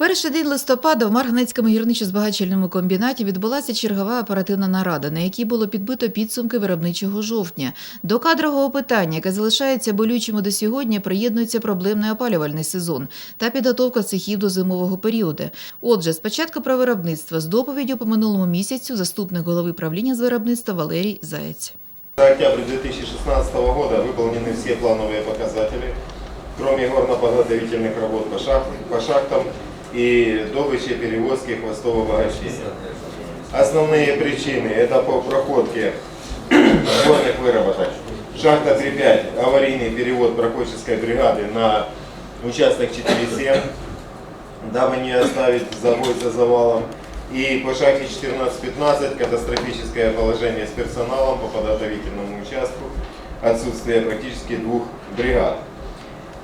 перший день листопада в Марганецькому гірничо-збагачувальному комбінаті відбулася чергова оперативна нарада, на якій було підбито підсумки виробничого жовтня. До кадрового питання, яке залишається болючим до сьогодні, приєднується проблемний опалювальний сезон та підготовка цехів до зимового періоду. Отже, спочатку про виробництво з доповіддю по минулому місяцю заступник голови правління з виробництва Валерій Заєць. За октябрь 2016 года выполнены все плановые показатели, кроме горно-подготовительных работ по, шах- по шахтам и добычи, перевозки, хвостового обогащения. Основные причины – это по проходке горных выработок. Шахта 3.5 – аварийный перевод проходческой бригады на участок 4.7, дабы не оставить забой за завалом. И по шахте 14-15 катастрофическое положение с персоналом по подготовительному участку, отсутствие практически двух бригад.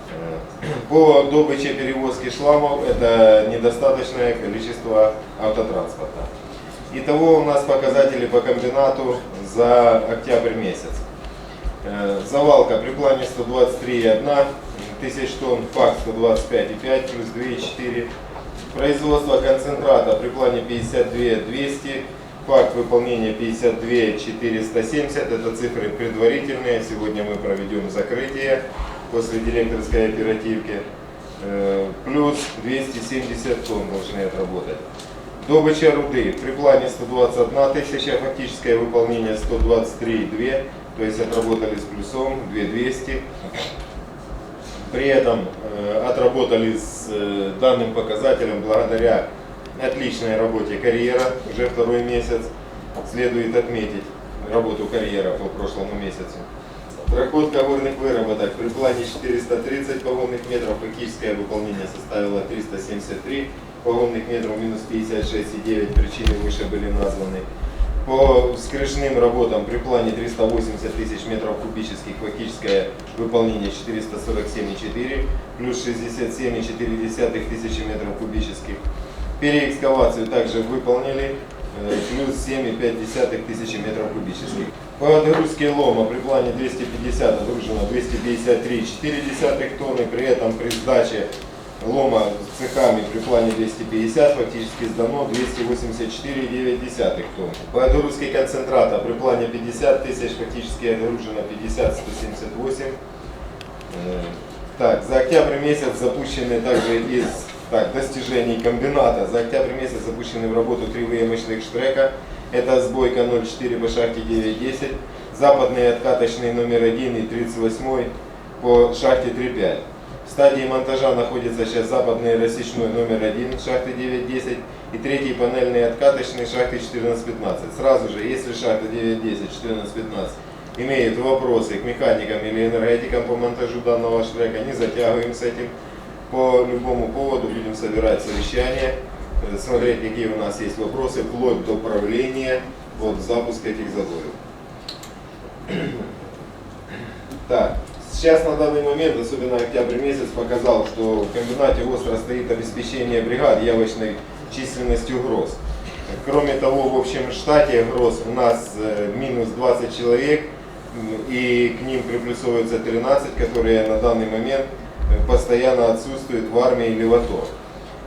Э, По добыче перевозки шламов это недостаточное количество автотранспорта. Итого у нас показатели по комбинату за октябрь месяц. Э, Завалка при плане 123,1 тысяч тонн, факт 125,5 плюс 2,4. Производство концентрата при плане 52 200, факт выполнения 52 470, это цифры предварительные, сегодня мы проведем закрытие после директорской оперативки, Э, плюс 270 тонн должны отработать. Добыча руды при плане 121 тысяча, фактическое выполнение 123,2, то есть отработали с плюсом 2200. При этом э, отработали с э, данным показателем благодаря отличной работе карьера уже второй месяц. Следует отметить работу карьера по прошлому месяцу. Проходка горных выработок при плане 430 погонных метров, фактическое выполнение составило 373 погонных метров, минус 56,9, причины выше были названы. По скрышным работам при плане 380 тысяч метров кубических, фактическое выполнение 447,4, плюс 67,4 тысячи метров кубических. Переэкскавацию также выполнили, э, плюс 7,5 тысячи метров кубических. По отгрузке лома при плане 250 отгружено 253,4 тонны, при этом при сдаче лома цехами при плане 250 фактически сдано 284,9 тонн. По концентрата при плане 50 тысяч фактически отгружено 50 178. Э, Так, за октябрь месяц запущены также из так, достижений комбината. За октябрь месяц запущены в работу три выемочных штрека. Это сбойка 0,4 по шахте 9.10, западный откаточный номер 1 и 38 по шахте 3.5. В стадии монтажа находится сейчас западный рассечной номер 1 шахты 9.10 и третий панельный откаточный шахты 14.15. Сразу же, если шахта 9.10, 14.15 имеют вопросы к механикам или энергетикам по монтажу данного штрека, не затягиваем с этим. По любому поводу будем собирать совещание, смотреть, какие у нас есть вопросы, вплоть до правления от запуска этих забоев. Так, сейчас на данный момент, особенно октябрь месяц, показал, что в комбинате остро стоит обеспечение бригад явочной численностью гроз. Кроме того, в общем штате гроз у нас э, минус 20 человек, и к ним приплюсовывается 13, которые на данный момент э, постоянно отсутствуют в армии или в АТО.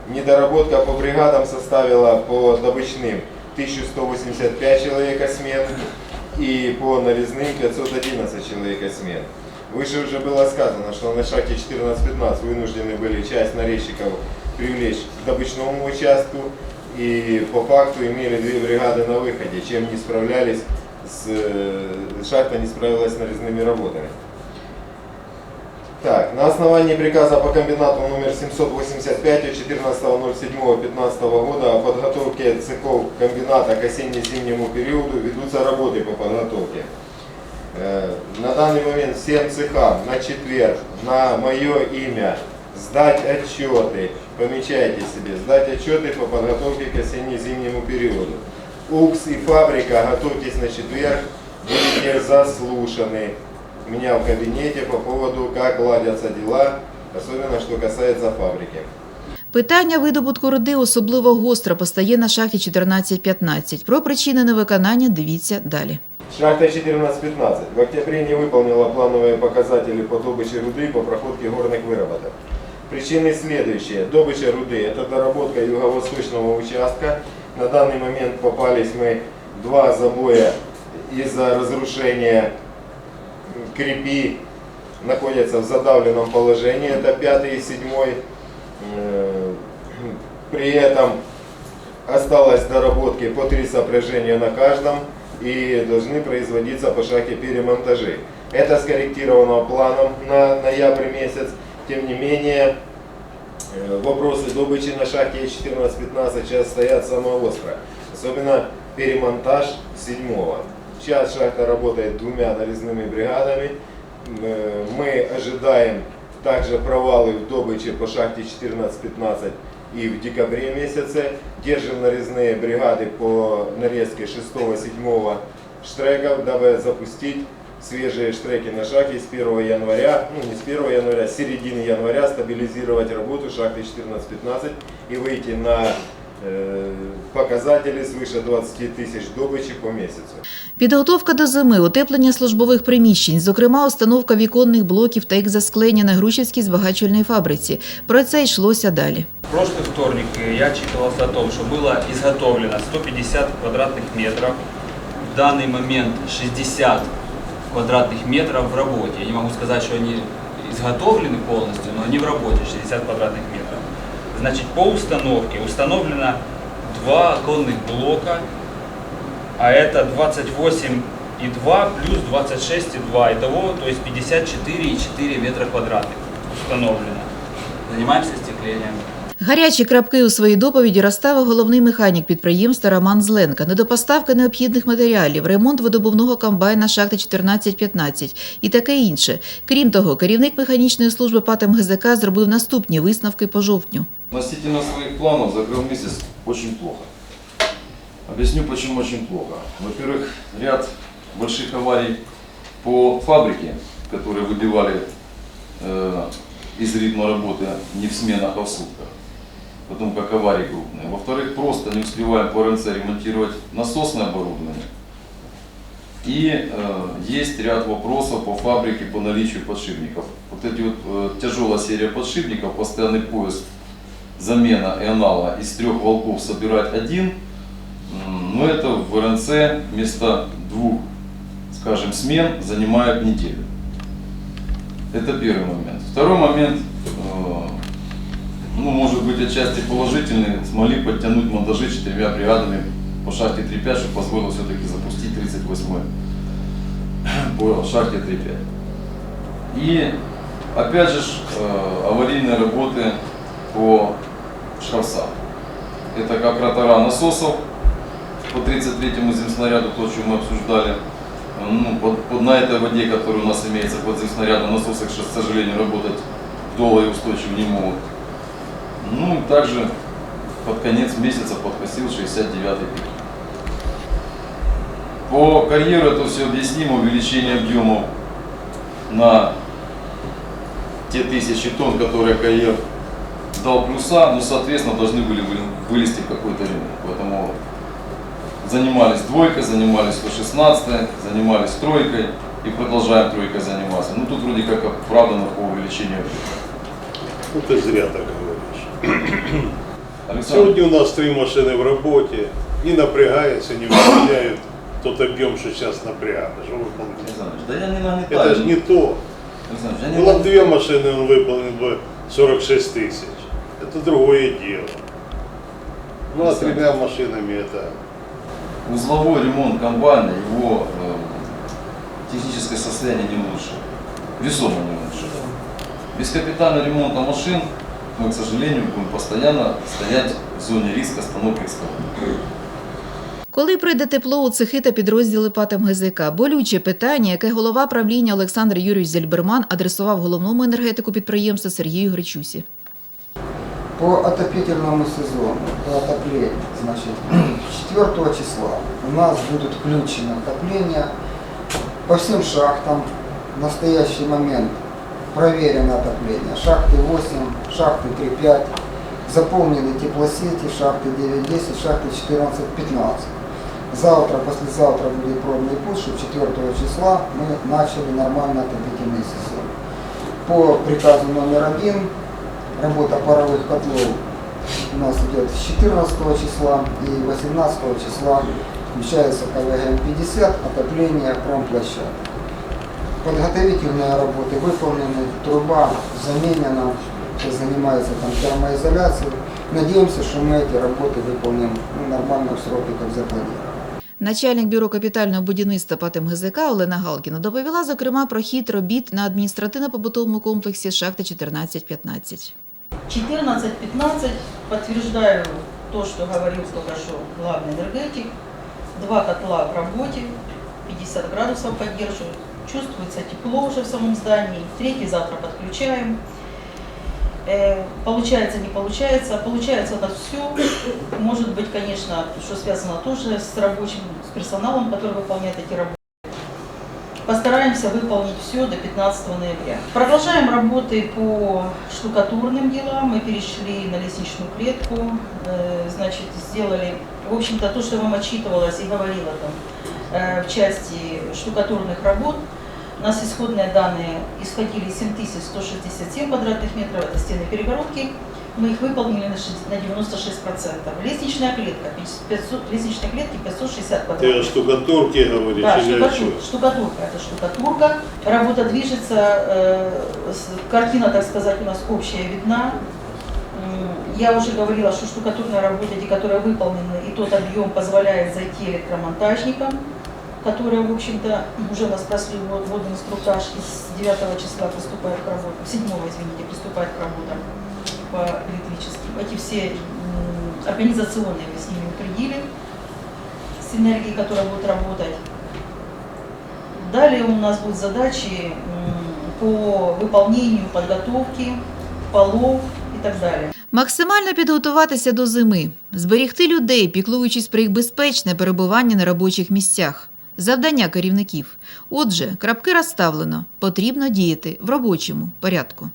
Недоработка по бригадам составила по добычным 1185 человека смен и по нарезным 511 человека смен. Выше уже было сказано, что на шахте 14-15 вынуждены были часть нарезчиков привлечь к добычному участку и по факту имели две бригады на выходе, чем не справлялись с, э, шахта не справилась с нарезными работами. Так, на основании приказа по комбинату номер 785 от 14.07.15 года о подготовке цехов комбината к осенне-зимнему периоду ведутся работы по подготовке. Э, На данный момент всем цехам на четверг на мое имя сдать отчеты, помечайте себе, сдать отчеты по подготовке к осенне-зимнему периоду. УКС и фабрика, готовьтесь на четверг, будете заслушаны меня в кабинете по поводу, как ладятся дела, особенно что касается фабрики. Питання видобутку руди особливо гостро постає на шахті 14-15. Про причини невиконання дивіться далі. Шахта 14-15 в октябре не выполнила плановые показатели по добыче руды по проходке горных выработок. Причины следующие. Добыча руды – это доработка юго-восточного участка. На данный момент попались мы два забоя из-за разрушения крепи находятся в задавленном положении, это пятый и седьмой. Э, При этом осталось доработки по три сопряжения на каждом и должны производиться по шахте перемонтажи. Это скорректировано планом на ноябрь месяц. Тем не менее, э, вопросы добычи на шахте 14-15 сейчас стоят самое остро. Особенно перемонтаж седьмого. Сейчас шахта работает двумя нарезными бригадами. Э, Мы ожидаем также провалы в добыче по шахте 14-15 и в декабре месяце. Держим нарезные бригады по нарезке 6-7 штреков, дабы запустить свежие штреки на шахте с 1 января, ну не с 1 января, с середины января стабилизировать работу шахты 14-15 и выйти на э, показатели свыше 20 тысяч добычи по месяцу. Підготовка до зими, утеплення службових приміщень, зокрема, установка віконних блоків та їх засклення на Грушівській збагачувальній фабриці. Про це йшлося далі. В прошлый вторник э, я отчитывался о том, что было изготовлено 150 квадратных метров. В данный момент 60 квадратных метров в работе. Я не могу сказать, что они изготовлены полностью, но они в работе, 60 квадратных метров. Значит, по установке установлено два оконных блока, а это 28,2 плюс 26,2. Итого, то есть 54,4 метра квадратных установлено. Занимаемся стеклением. Гарячі крапки у своїй доповіді розставив головний механік підприємства Роман Зленка. Недопоставка необхідних матеріалів, ремонт видобувного комбайна шахти 14-15 і таке інше. Крім того, керівник механічної служби ПАТ МГЗК зробив наступні висновки по жовтню. Относительно своих планов закрыл месяц очень плохо. Объясню, почему очень плохо. Во-первых, ряд больших аварий по фабрике, которые выбивали э, из ритма работы не в сменах, а в сутках. Потому как аварии крупные. Во-вторых, просто не успеваем по РНЦ ремонтировать насосное оборудование. И э, есть ряд вопросов по фабрике по наличию подшипников. Вот эти вот э, тяжелая серия подшипников, постоянный поиск замена и анала из трех волков собирать один, но это в РНЦ вместо двух, скажем, смен занимает неделю. Это первый момент. Второй момент, э, ну, может быть, отчасти положительный, смогли подтянуть монтажи четырьмя бригадами по шахте 3.5, что позволило все-таки запустить 38 по шахте 3.5. И опять же э, аварийные работы по шарсам. Это как ротора насосов по 33-му земснаряду, то, что мы обсуждали. Ну, под, под- на этой воде, которая у нас имеется под земснарядом, насосы, к сожалению, работать долго и устойчиво не могут. Ну, и также под конец месяца подкосил 69-й пик. По карьеру это все объяснимо, увеличение объемов на те тысячи тонн, которые карьер дал плюса, ну, соответственно, должны были вы- вылезти в какой-то рынок. Поэтому занимались двойкой, занимались 116, занимались тройкой и продолжаем тройкой заниматься. Ну, тут вроде как оправдано по увеличению. Ну, ты зря так говоришь. Александр, Сегодня у нас три машины в работе, не напрягаются, не выполняют тот объем, что сейчас напрягает. Что вы помните? Да я не нагнетаю. Это же не то. Было две машины, он выполнил бы 46 тысяч. Это другое дело. Ну, а тремя машинами это... Узловой ремонт комбайна, его э, техническое состояние не улучшило. Весомо не улучшило. Без капитального ремонта машин мы, к сожалению, будем постоянно стоять в зоне риска остановки экскаватора. Коли прийде тепло у цехи та підрозділи ПАТ МГЗК? Болюче питання, яке голова правління Олександр Юрійович Зельберман адресував головному енергетику підприємства Сергію Гречусі. По отопительному сезону, по отоплению, значит, 4 числа у нас будет включено отопление по всем шахтам. В настоящий момент проверено отопление. Шахты 8, шахты 3-5, заполнены теплосети, шахты 9-10, шахты 14-15. Завтра, послезавтра будет пробный путь, чтобы 4 числа мы начали нормально отопительный сезон. По приказу номер один работа паровых котлов у нас идет с 14 числа и 18 числа включается КВГМ-50, отопление промплощадки. Подготовительные работы выполнены, труба заменена, сейчас занимается там термоизоляцией. Надеемся, что мы эти работы выполним ну, нормально в сроки, как запланировано. Начальник бюро капітального будівництва ПАТ МГЗК Олена Галкіна доповіла, зокрема, про хід робіт на адміністративно-побутовому комплексі шахти 14-15. 14-15 подтверждаю то, что говорил только что главный энергетик. Два котла в работе, 50 градусов поддерживают. Чувствуется тепло уже в самом здании. Третий завтра подключаем. Э, Получается, не получается. Получается это все. Может быть, конечно, что связано тоже с рабочим, с персоналом, который выполняет эти работы. Постараемся выполнить все до 15 ноября. Продолжаем работы по штукатурным делам. Мы перешли на лестничную клетку. Э, Значит, сделали, в общем-то, то, что вам отчитывалось и говорила там э, в части штукатурных работ. У нас исходные данные исходили 7167 квадратных метров, это стены перегородки. Мы их выполнили на шесть- на 96%. Лестничная клетка, 500, лестничной клетки 560 Ты квадратных о штукатурке говоришь да, штукатур- штукатурка, это штукатурка. Работа движется, э, картина, так сказать, у нас общая видна. Я уже говорила, что штукатурные работы, эти, которые выполнены, и тот объем позволяет зайти электромонтажникам, которые, в общем-то, уже у нас прошли ввод- вводный инструктаж и с 9 числа приступают к работе, 7, извините, приступают к работам по электрическим. Эти все м, организационные мы с ними утвердили, с энергией, которая будет работать. Далее у нас будут задачи м, по выполнению подготовки полов и так далее. Максимально підготуватися до зими, зберігти людей, піклуючись про їх безпечне перебування на робочих місцях. Завдання керівників. Отже, крапки розставлено. Потрібно діяти в робочому порядку.